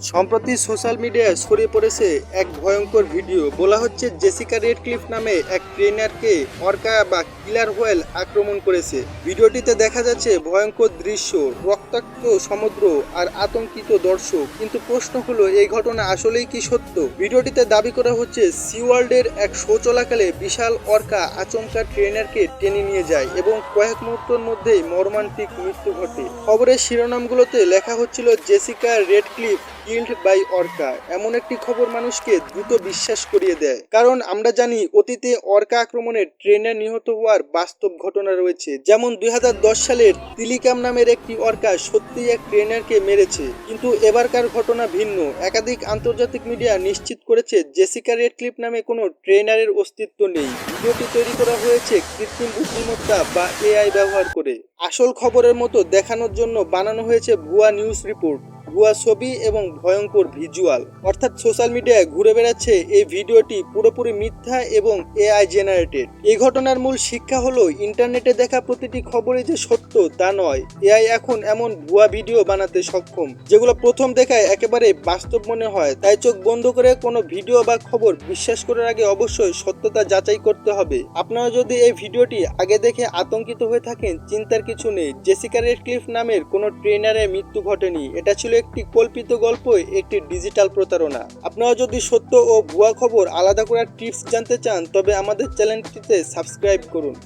সম্প্রতি সোশ্যাল মিডিয়ায় ছড়িয়ে পড়েছে এক ভয়ঙ্কর ভিডিও। বলা হচ্ছে, জেসিকা রেডক্লিফ নামে এক ট্রেনারকে অর্কা বা কিলার হোয়েল আক্রমণ করেছে। ভিডিওটিতে দেখা যাচ্ছে ভয়ঙ্কর দৃশ্য, রক্তাক্ত সমুদ্র আর আতঙ্কিত দর্শক। কিন্তু প্রশ্ন হলো, এই ঘটনা আসলেই কি সত্য? ভিডিওটিতে দাবি করা হচ্ছে সি ওয়ার্ল্ডের এক শো চলাকালে বিশাল অর্কা আচমকা ট্রেনারকে টেনে নিয়ে যায় এবং কয়েক মুহূর্তের মধ্যেই মর্মান্তিক মৃত্যু ঘটে। খবরের শিরোনামগুলোতে লেখা হচ্ছিল, Jessica Radcliffe killed by orca এমন একটি খবর মানুষকে দ্রুত বিশ্বাস করিয়ে দেয়। কারণ আমরা জানি অতীতে অর্কা আক্রমণে ট্রেনার নিহত হওয়ার বাস্তব ঘটনা রয়েছে। যেমন দুই হাজার দশ সালের তিলিকাম নামের একটি অর্কা সত্যি এক ট্রেনারকে মেরেছে। কিন্তু এবারকার ঘটনা ভিন্ন। একাধিক আন্তর্জাতিক মিডিয়া নিশ্চিত করেছে জেসিকা রেডক্লিপ নামে কোনো ট্রেনারের অস্তিত্ব নেই। ভিডিওটি তৈরি করা হয়েছে কৃত্রিম বুদ্ধিমত্তা বা এআই ব্যবহার করে। আসল খবরের মতো দেখানোর জন্য বানানো হয়েছে ভুয়া নিউজ রিপোর্ট ভুয়া ছবি এবং ভয়ঙ্কর ভিজুয়াল। অর্থাৎ সোশ্যাল মিডিয়ায় ঘুরে বেড়াচ্ছে এই ভিডিওটি পুরোপুরি মিথ্যা এবং এআই জেনারেটেড এই ঘটনার মূল শিক্ষা হলো, ইন্টারনেটে দেখা প্রতিটি খবরই যে সত্য তা নয়। এআই এখন এমন ভুয়া ভিডিও বানাতে সক্ষম, যেগুলো প্রথম দেখায় একেবারে বাস্তব মনে হয়। তাই চোখ বন্ধ করে কোনো ভিডিও বা খবর বিশ্বাস করার আগে অবশ্যই সত্যতা যাচাই করতে হবে। আপনারা যদি এই ভিডিওটি আগে দেখে আতঙ্কিত হয়ে থাকেন, চিন্তার কিছু নেই। জেসিকা রেডক্লিফ নামের কোনো ট্রেনারের মৃত্যু ঘটেনি। এটা ছিল একটি কল্পিত গল্প একটি ডিজিটাল প্রতারণা। আপনারা যদি সত্য ও ভুয়া খবর আলাদা করার টিপস জানতে চান, তবে আমাদের চ্যানেলটিতে সাবস্ক্রাইব করুন।